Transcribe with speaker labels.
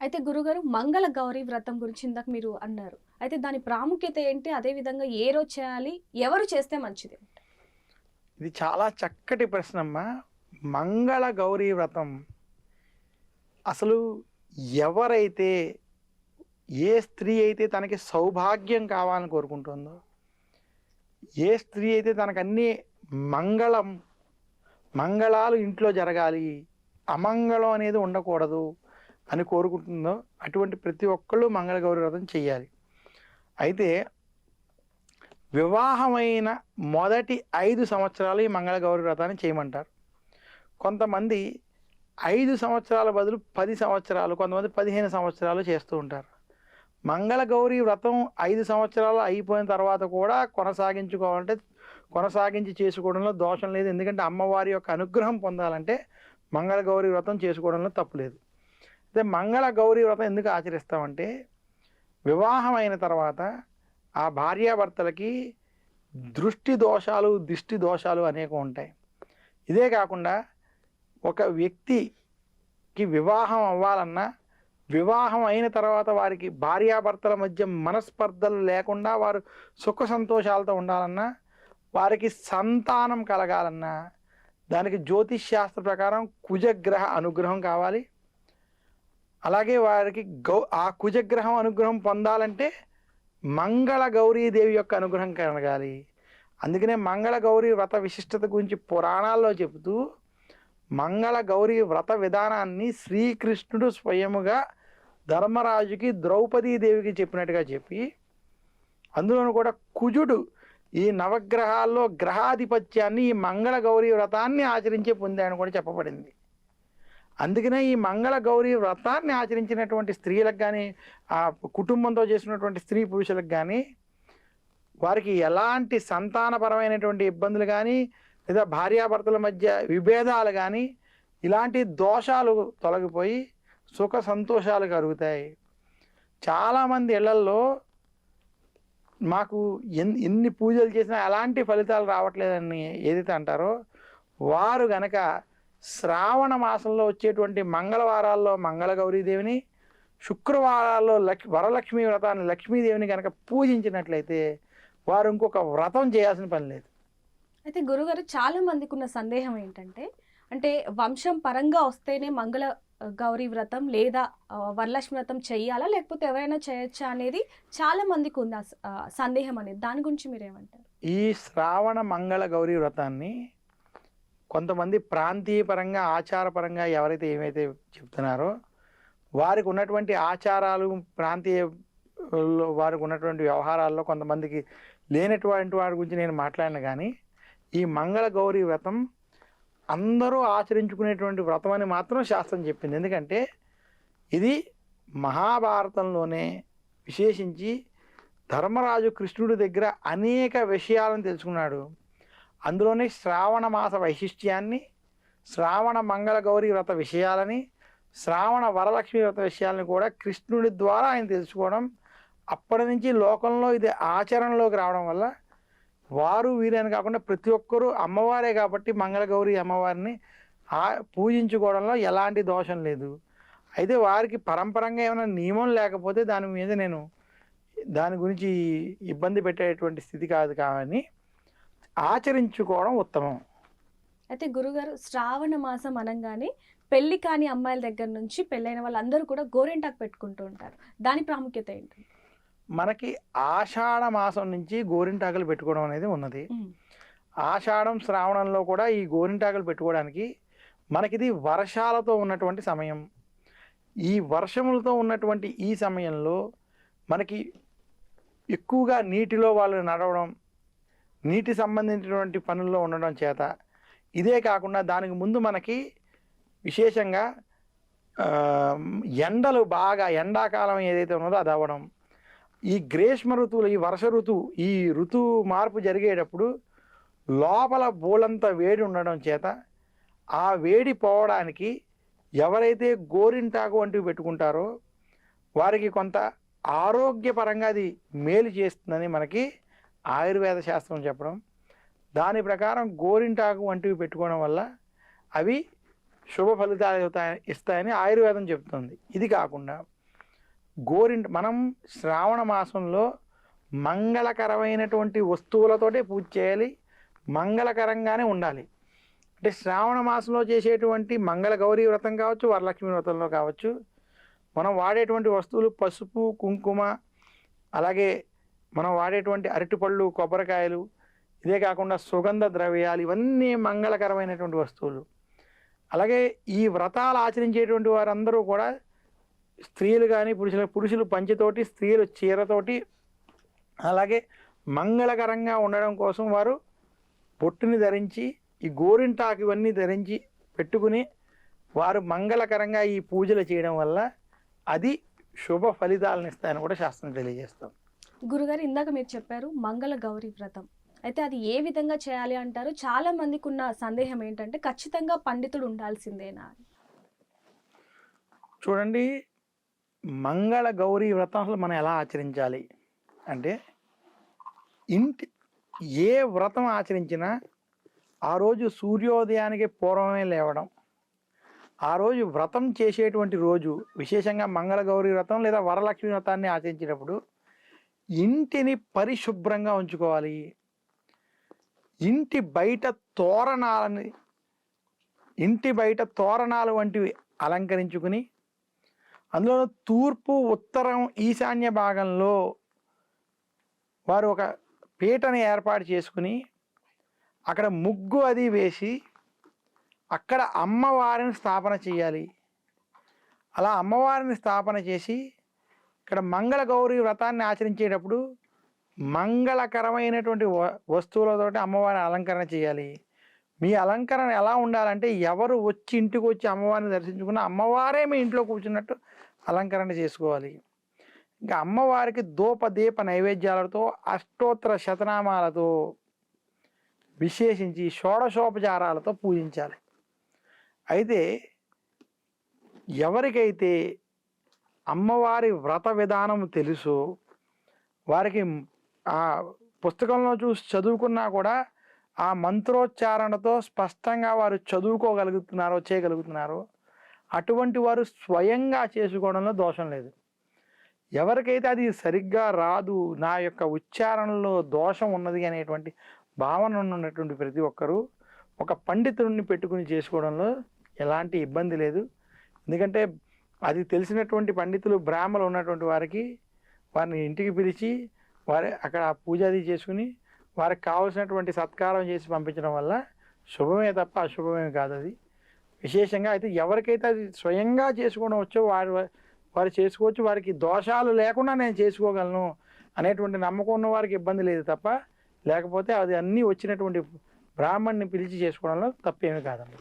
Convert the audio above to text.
Speaker 1: అయితే గురుగారు మంగళ గౌరీ వ్రతం గురించి ఇందాక మీరు అన్నారు. అయితే దాని ప్రాముఖ్యత ఏంటి? అదే విధంగా ఏ రోజు చేయాలి? ఎవరు చేస్తే మంచిది?
Speaker 2: ఇది చాలా చక్కటి ప్రశ్న అమ్మా. మంగళ గౌరీ వ్రతం అసలు ఎవరైతే ఏ స్త్రీ అయితే తనకి సౌభాగ్యం కావాలని కోరుకుంటుందో ఏ స్త్రీ అయితే తనకు మంగళం మంగళాలు ఇంట్లో జరగాలి అమంగళం అనేది ఉండకూడదు అని కోరుకుంటుందో అటువంటి ప్రతి ఒక్కళ్ళు మంగళగౌరి వ్రతం చేయాలి అయితే వివాహమైన మొదటి ఐదు సంవత్సరాలు ఈ మంగళగౌరి వ్రతాన్ని చేయమంటారు. కొంతమంది ఐదు సంవత్సరాల బదులు పది సంవత్సరాలు కొంతమంది పదిహేను సంవత్సరాలు చేస్తూ ఉంటారు. మంగళగౌరి వ్రతం ఐదు సంవత్సరాలు అయిపోయిన తర్వాత కూడా కొనసాగించుకోవాలంటే కొనసాగించి చేసుకోవడంలో దోషం లేదు. ఎందుకంటే అమ్మవారి యొక్క అనుగ్రహం పొందాలంటే మంగళగౌరి వ్రతం చేసుకోవడంలో తప్పు లేదు. అయితే మంగళ గౌరీ వ్రతం ఎందుకు ఆచరిస్తామంటే వివాహం అయిన తర్వాత ఆ భార్యాభర్తలకి దృష్టి దోషాలు దిష్టి దోషాలు అనేక ఉంటాయి. ఇదే కాకుండా ఒక వ్యక్తికి వివాహం అవ్వాలన్నా వివాహం అయిన తర్వాత వారికి భార్యాభర్తల మధ్య మనస్పర్ధలు లేకుండా వారు సుఖ సంతోషాలతో ఉండాలన్నా వారికి సంతానం కలగాలన్నా దానికి జ్యోతిష్ శాస్త్ర ప్రకారం కుజగ్రహ అనుగ్రహం కావాలి. అలాగే వారికి గౌ ఆ కుజగ్రహం అనుగ్రహం పొందాలంటే మంగళ గౌరీదేవి యొక్క అనుగ్రహం కలగాలి. అందుకనే మంగళ గౌరీ వ్రత విశిష్టత గురించి పురాణాల్లో చెబుతూ మంగళ గౌరీ వ్రత విధానాన్ని శ్రీకృష్ణుడు స్వయముగా ధర్మరాజుకి ద్రౌపదీదేవికి చెప్పినట్టుగా చెప్పి అందులోనూ కూడా కుజుడు ఈ నవగ్రహాల్లో గ్రహాధిపత్యాన్ని ఈ మంగళ గౌరీ వ్రతాన్ని ఆచరించే పొందాయని కూడా చెప్పబడింది. అందుకనే ఈ మంగళ గౌరీ వ్రతాన్ని ఆచరించినటువంటి స్త్రీలకు కానీ ఆ కుటుంబంతో చేసినటువంటి స్త్రీ పురుషులకు కానీ వారికి ఎలాంటి సంతానపరమైనటువంటి ఇబ్బందులు కానీ లేదా భార్యాభర్తల మధ్య విభేదాలు కానీ ఇలాంటి దోషాలు తొలగిపోయి సుఖ సంతోషాలు కలుగుతాయి చాలామంది ఇళ్ళల్లో మాకు ఎన్ ఎన్ని పూజలు చేసినా ఎలాంటి ఫలితాలు రావట్లేదని ఏదైతే అంటారో వారు గనక శ్రావణ మాసంలో వచ్చేటువంటి మంగళవారాల్లో మంగళ గౌరీదేవిని శుక్రవారాల్లో లక్ వరలక్ష్మి వ్రతాన్ని లక్ష్మీదేవిని కనుక పూజించినట్లయితే వారు ఇంకొక వ్రతం చేయాల్సిన పని లేదు.
Speaker 1: అయితే గురుగారు చాలా మందికి ఉన్న సందేహం ఏంటంటే అంటే వంశం పరంగా వస్తేనే మంగళ గౌరీ వ్రతం లేదా వరలక్ష్మి వ్రతం చెయ్యాలా లేకపోతే ఎవరైనా చేయొచ్చా అనేది చాలా మందికి ఉంది ఆ, సందేహం అనేది. దాని గురించి మీరేమంటారు?
Speaker 2: ఈ శ్రావణ మంగళ గౌరీ వ్రతాన్ని కొంతమంది ప్రాంతీయ పరంగా ఆచారపరంగా ఎవరైతే ఏమైతే చెప్తున్నారో వారికి ఉన్నటువంటి ఆచారాలు ప్రాంతీయ వారికి ఉన్నటువంటి వ్యవహారాల్లో కొంతమందికి లేనటువంటి వారి గురించి నేను మాట్లాడిన కానీ ఈ మంగళ గౌరీ వ్రతం అందరూ ఆచరించుకునేటువంటి వ్రతం అని మాత్రం శాస్త్రం చెప్పింది. ఎందుకంటే ఇది మహాభారతంలోనే విశేషించి ధర్మరాజు కృష్ణుడి దగ్గర అనేక విషయాలను తెలుసుకున్నాడు. అందులోనే శ్రావణ మాస వైశిష్ట్యాన్ని శ్రావణ మంగళ గౌరీ వ్రత విషయాలని శ్రావణ వరలక్ష్మి వ్రత విషయాలను కూడా కృష్ణుడి ద్వారా ఆయన తెలుసుకోవడం అప్పటి నుంచి లోకంలో ఇది ఆచరణలోకి రావడం వల్ల వారు వీరని కాకుండా ప్రతి ఒక్కరూ అమ్మవారే కాబట్టి మంగళగౌరి అమ్మవారిని ఆ పూజించుకోవడంలో ఎలాంటి దోషం లేదు. అయితే వారికి పరంపరంగా ఏమైనా నియమం లేకపోతే దాని మీద నేను దాని గురించి ఇబ్బంది పెట్టేటువంటి స్థితి కాదు కానీ ఆచరించుకోవడం ఉత్తమం.
Speaker 1: అయితే గురుగారు శ్రావణ మాసం అనగానే పెళ్ళి కాని అమ్మాయిల దగ్గర నుంచి పెళ్ళైన వాళ్ళందరూ కూడా గోరింటాకు పెట్టుకుంటూ ఉంటారు. దాని ప్రాముఖ్యత ఏంటి?
Speaker 2: మనకి ఆషాఢ మాసం నుంచి గోరింటాకులు పెట్టుకోవడం అనేది ఉన్నది. ఆషాఢం శ్రావణంలో కూడా ఈ గోరింటాకులు పెట్టుకోవడానికి మనకిది వర్షాలతో ఉన్నటువంటి సమయం. ఈ వర్షములతో ఉన్నటువంటి ఈ సమయంలో మనకి ఎక్కువగా నీటిలో వాళ్ళు నడవడం నీటి సంబంధించినటువంటి పనుల్లో ఉండడం చేత ఇదే కాకుండా దానికి ముందు మనకి విశేషంగా ఎండలు బాగా ఎండాకాలం ఏదైతే ఉన్నదో అది అవ్వడం. ఈ గ్రీష్మ ఋతువులు ఈ వర్ష ఋతువు ఈ ఋతువు మార్పు జరిగేటప్పుడు లోపల బోలంత వేడి ఉండడం చేత ఆ వేడి పోవడానికి ఎవరైతే గోరింటాకు వంటివి పెట్టుకుంటారో వారికి కొంత ఆరోగ్యపరంగా అది మేలు చేస్తుందని మనకి ఆయుర్వేద శాస్త్రం చెప్పడం దాని ప్రకారం గోరింటాకు వంటివి పెట్టుకోవడం వల్ల అవి శుభ ఫలితాలు ఇస్తాయని ఆయుర్వేదం చెప్తుంది. ఇది కాకుండా గోరింట మనం శ్రావణ మాసంలో మంగళకరమైనటువంటి వస్తువులతోటే పూజ చేయాలి మంగళకరంగానే ఉండాలి. అంటే శ్రావణ మాసంలో చేసేటువంటి మంగళ గౌరీ వ్రతం కావచ్చు వరలక్ష్మి వ్రతంలో కావచ్చు మనం వాడేటువంటి వస్తువులు పసుపు కుంకుమ అలాగే మనం వాడేటువంటి అరటిపళ్ళు కొబ్బరికాయలు ఇదే కాకుండా సుగంధ ద్రవ్యాలు ఇవన్నీ మంగళకరమైనటువంటి వస్తువులు. అలాగే ఈ వ్రతాలు ఆచరించేటువంటి వారందరూ కూడా స్త్రీలు కానీ పురుషులు పురుషులు పంచితోటి స్త్రీలు చీరతోటి అలాగే మంగళకరంగా ఉండడం కోసం వారు బొట్టుని ధరించి ఈ గోరింటాకు ఇవన్నీ ధరించి పెట్టుకుని వారు మంగళకరంగా ఈ పూజలు చేయడం వల్ల అది శుభ ఫలితాలను ఇస్తాయని కూడా శాస్త్రం తెలియజేస్తాం
Speaker 1: గురుగారు ఇందాక మీరు చెప్పారు మంగళ గౌరీ వ్రతం. అయితే అది ఏ విధంగా చేయాలి అంటారు? చాలా మందికి ఉన్న సందేహం ఏంటంటే ఖచ్చితంగా పండితుడు ఉండాల్సిందేనా?
Speaker 2: చూడండి మంగళ గౌరీ వ్రతం అసలు మనం ఎలా ఆచరించాలి? అంటే ఇంటి ఏ వ్రతం ఆచరించినా ఆ రోజు సూర్యోదయానికి పూర్వమే లేవడం. ఆ రోజు వ్రతం చేసేటువంటి రోజు విశేషంగా మంగళ గౌరీ వ్రతం లేదా వరలక్ష్మి వ్రతాన్ని ఆచరించేటప్పుడు ఇంటిని పరిశుభ్రంగా ఉంచుకోవాలి. ఇంటి బయట తోరణాలని ఇంటి బయట తోరణాలు వంటివి అలంకరించుకుని అందులో తూర్పు ఉత్తరం ఈశాన్య భాగంలో వారు ఒక పీటని ఏర్పాటు చేసుకుని అక్కడ ముగ్గు అది వేసి అక్కడ అమ్మవారిని స్థాపన చేయాలి. అలా అమ్మవారిని స్థాపన చేసి ఇక్కడ మంగళ గౌరి వ్రతాన్ని ఆచరించేటప్పుడు మంగళకరమైనటువంటి వ- వస్తువులతోటి అమ్మవారిని అలంకరణ చేయాలి. మీ అలంకరణ ఎలా ఉండాలంటే ఎవరు వచ్చి ఇంటికి వచ్చి అమ్మవారిని దర్శించుకున్న అమ్మవారే మీ ఇంట్లో కూర్చున్నట్టు అలంకరణ చేసుకోవాలి. ఇంకా అమ్మవారికి దూప దీప నైవేద్యాలతో అష్టోత్తర శతనామాలతో విశేషించి షోడశోపచారాలతో పూజించాలి. అయితే ఎవరికైతే అమ్మవారి వ్రత విధానం తెలుసు. వారికి ఆ పుస్తకంలో చూసి చదువుకున్నా కూడా ఆ మంత్రోచ్చారణతో స్పష్టంగా వారు చదువుకోగలుగుతున్నారో చేయగలుగుతున్నారో. అటువంటి వారు స్వయంగా చేసుకోవడంలో దోషం లేదు. ఎవరికైతే అది సరిగ్గా రాదు నా యొక్క ఉచ్చారణలో దోషం ఉన్నది అనేటువంటి భావన ఉన్నటువంటి ప్రతి ఒక్కరూ ఒక పండితుడిని పెట్టుకుని చేసుకోవడంలో ఎలాంటి ఇబ్బంది లేదు. ఎందుకంటే అది తెలిసినటువంటి పండితులు బ్రాహ్మలు ఉన్నటువంటి వారికి వారిని ఇంటికి పిలిచి వారి అక్కడ పూజ అది చేసుకుని వారికి కావలసినటువంటి సత్కారం చేసి పంపించడం వల్ల శుభమే తప్ప అశుభమే కాదు అది. విశేషంగా అయితే ఎవరికైతే అది స్వయంగా చేసుకోవడం వచ్చో వారు వారు చేసుకోవచ్చు వారికి దోషాలు లేకుండా నేను చేసుకోగలను అనేటువంటి నమ్మకం ఉన్న వారికి ఇబ్బంది లేదు తప్ప లేకపోతే అది అన్నీ వచ్చినటువంటి బ్రాహ్మణ్ణి పిలిచి చేసుకోవడంలో తప్పేమీ కాదండి.